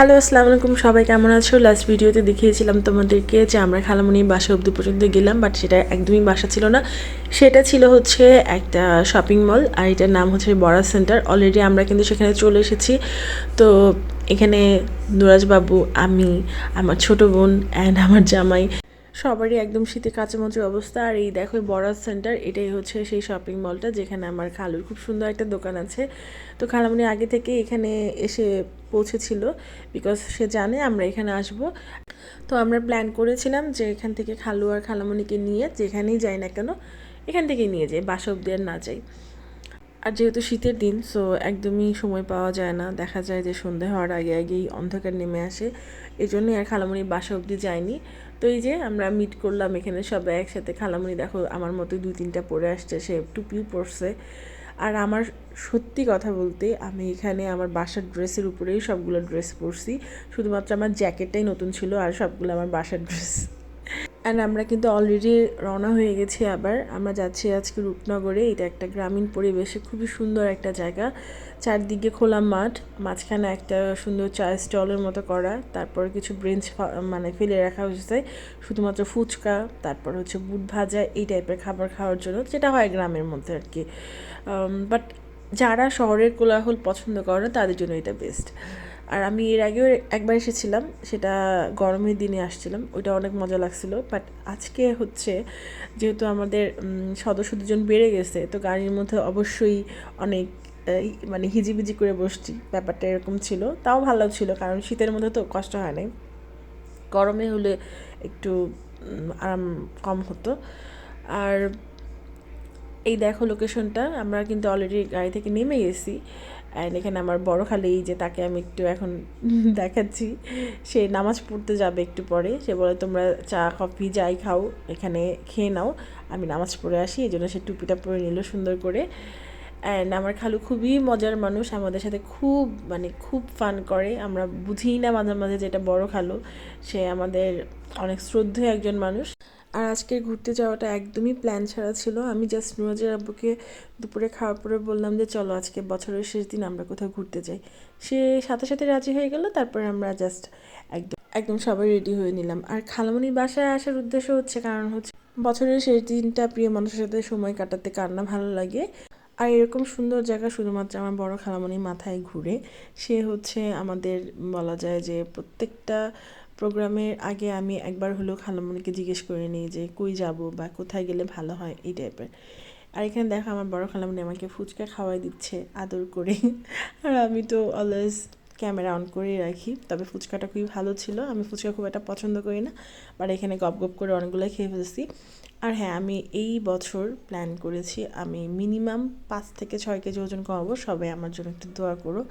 Hello, আসসালাম আলাইকুম। সবাই কেমন আছো? লাস্ট ভিডিওতে দেখিয়েছিলাম তোমাদেরকে যে আমরা খালামনি বাসা অবধি পর্যন্ত গেলাম বাট সেটা একদমই বাসা ছিল না। সেটা ছিল হচ্ছে একটা শপিং মল আর এটার নাম হচ্ছে বড়া সেন্টার অলরেডি আমরা কিন্তু সেখানে চলে এসেছি। তো এখানে নুরাজবাবু আমি, আমার ছোট বোন অ্যান্ড আমার জামাই। সবারই একদম শীতে কাঁচামাচি অবস্থা। আর এই দেখো বড়াজ সেন্টার এটাই হচ্ছে সেই শপিং মলটা যেখানে আমার খালুর খুব সুন্দর একটা দোকান আছে। তো খালামণি আগে থেকে এখানে এসে পৌঁছেছিল বিকজ সে জানে আমরা এখানে আসব। তো আমরা প্ল্যান করেছিলাম যে এখান থেকে খালু আর খালামণিকে নিয়ে, যেখানেই যাই না কেন, এখান থেকেই নিয়ে যাই, বাসা অব্দি না যাই। আর যেহেতু শীতের দিন সো একদমই সময় পাওয়া যায় না। দেখা যায় যে সন্ধে হওয়ার আগে আগেই অন্ধকার নেমে আসে। এই জন্যই আর খালামণির বাসা অবধি যায়নি তো এই যে আমরা মিট করলাম এখানে সবাই একসাথে। খালামণি দেখো আমার মতো দুই তিনটা পরে আসছে, সে টুপিও পরছে। আর আমার সত্যি কথা বলতে, আমি এখানে আমার বাসার ড্রেসের উপরেই সবগুলো ড্রেস পরছি। শুধুমাত্র আমার জ্যাকেটটাই নতুন ছিল আর সবগুলো আমার বাসার ড্রেস অ্যান্ড আমরা কিন্তু অলরেডি রওনা হয়ে গেছি আবার। আমরা যাচ্ছি আজকে রূপনগরে। এটা একটা গ্রামীণ পরিবেশে খুবই সুন্দর একটা জায়গা। চারদিকে খোলা মাঠ, মাঝখানে একটা সুন্দর চা স্টলের মতো করা। তারপর কিছু ব্রেঞ্চ মানে ফেলে রাখা হয়েছে। শুধুমাত্র ফুচকা, তারপর হচ্ছে বুট ভাজা, এই টাইপের খাবার খাওয়ার জন্য, যেটা হয় গ্রামের মধ্যে আর কি। বাট যারা শহরের কোলাহল পছন্দ করে না, তাদের জন্য এটা বেস্ট আর আমি এর আগেও একবার এসেছিলাম, সেটা গরমের দিনে আসছিলাম, ওইটা অনেক মজা লাগছিল বাট আজকে হচ্ছে যেহেতু আমাদের সদস্য দুজন বেড়ে গেছে, তো গাড়ির মধ্যে অবশ্যই অনেক মানে হিজিবিজি করে বসছি, ব্যাপারটা এরকম ছিল, তাও ভালো ছিল, কারণ শীতের মধ্যে তো কষ্ট হয় নাই। গরমে হলে একটু আরাম কম হতো। আর এই দেখো লোকেশনটা আমরা কিন্তু অলরেডি গাড়ি থেকে নেমে গেছি অ্যান্ড এখানে আমার বড় খালি যে তাকে আমি একটু এখন দেখাচ্ছি। সে নামাজ পড়তে যাবে একটু পরে। সে বলে, তোমরা চা, কফি, যাই খাও, এখানে খেয়ে নাও। আমি নামাজ পড়ে আসি। এই জন্য সে টুপিটা পরে নিল সুন্দর করে। অ্যান্ড আমার খালু খুবই মজার মানুষ, আমাদের সাথে খুব মানে খুব ফান করে। আমরা বুঝিই না মাঝে মাঝে যেটা বড় খালু। সে আমাদের অনেক শ্রদ্ধেয় একজন মানুষ। আর আজকে ঘুরতে যাওয়াটা একদমই প্ল্যান ছাড়া ছিল। আমি জাস্ট নুরাজের আব্বুকে দুপুরে খাওয়ার পরে বললাম যে, চলো আজকে বছরের শেষ দিন আমরা কোথাও ঘুরতে যাই। সে সাথে সাথে রাজি হয়ে গেল। তারপরে আমরা জাস্ট একদম একদম সবাই রেডি হয়ে নিলাম। আর খালামণির বাসায় আসার উদ্দেশ্য হচ্ছে, কারণ হচ্ছে বছরের শেষ দিনটা প্রিয় মানুষের সাথে সময় কাটাতে কার না ভালো লাগে। আর এরকম সুন্দর জায়গা শুধুমাত্র আমার বড় খালামণির মাথায় ঘুরে, সে হচ্ছে আমাদের বলা যায় যে প্রত্যেকটা প্রোগ্রামের আগে আমি একবার হলেও খালামণিকে জিজ্ঞেস করে নিই যে কই যাব বা কোথায় গেলে ভালো হয় এই টাইপের আর এখানে দেখো আমার বড় খালামণি আমাকে ফুচকা খাওয়াই দিচ্ছে আদর করে। আর আমি তো অলওয়েজ ক্যামেরা অন করে রাখি। তবে ফুচকাটা খুবই ভালো ছিল। আমি ফুচকা খুব একটা পছন্দ করি না বাট এখানে গপ গপ করে অনেকগুলো খেয়ে ফেলেছি। আর হ্যাঁ আমি এই বছর প্ল্যান করেছি আমি মিনিমাম পাঁচ থেকে ছয় কেজি ওজন কমাবো। সবাই আমার জন্য একটু দোয়া করো।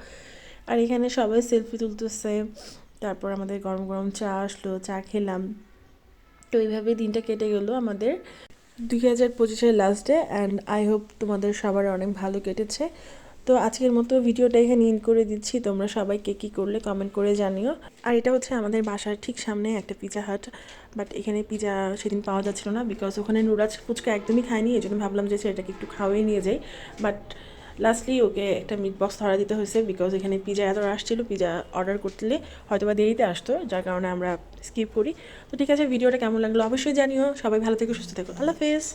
আর এখানে সবাই সেলফি তুলতেছে। তারপর আমাদের গরম গরম চা আসলো, চা খেলাম। তো এইভাবে দিনটা কেটে গেলো আমাদের। দুই হাজার পঁচিশের last day and I hope তোমাদের সবার অনেক ভালো কেটেছে। তো আজকের মতো ভিডিওটা এখানে ইন করে দিচ্ছি। তোমরা সবাইকে কী করলে কমেন্ট করে জানিও। আর এটা হচ্ছে আমাদের বাসার ঠিক সামনে একটা পিজা হাট বাট এখানে পিজা সেদিন পাওয়া যাচ্ছিল না বিকজ ওখানে নুরাজ ফুচকা একদমই খায়নি এই জন্য ভাবলাম যে সেটাকে একটু খাওয়াই নিয়ে যাই। বাট লাস্টলি ওকে একটা মিট বক্স ধরা দিতে হয়েছে বিকজ এখানে পিজা এত আসছিল পিজা অর্ডার করলে হয়তো বা দেরিতে আসতো, যার কারণে আমরা স্কিপ করি। তো ঠিক আছে, ভিডিওটা কেমন লাগল অবশ্যই জানিও। সবাই ভালো থেকে, সুস্থ থেকো। আল্লাহ হাফেজ।